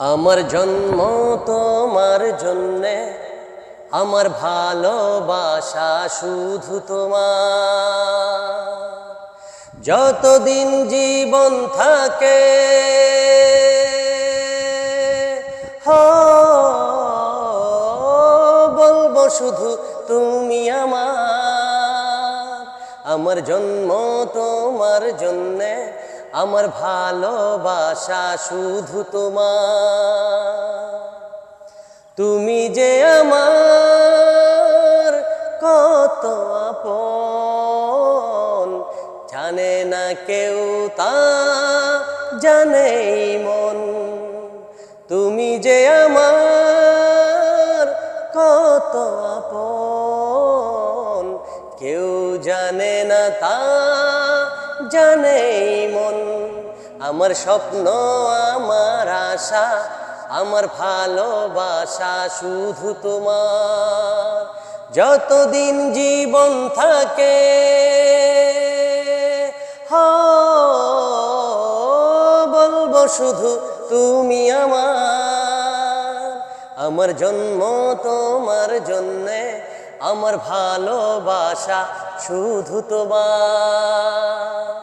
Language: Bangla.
আমার জন্ম তোমার জন্যে, আমার ভালোবাসা শুধু তোমার। যতদিন জীবন থাকে বলব শুধু তুমি আমার। আমার জন্ম তোমার জন্যে আমার ভালোবাসা শুধু তোমার। তুমি যে আমার কত আপন, জানে না কেউ তা জানে মন। তুমি যে আমার কত আপন, কেউ জানে না তা জানে মন। আমার স্বপ্ন, আমার আশা, আমার ভালোবাসা শুধু তোমার। যতদিন জীবন থাকে বলব শুধু তুমি আমার। আমার জন্ম তোমার জন্যে, আমার ভালোবাসা শুধু তোমার।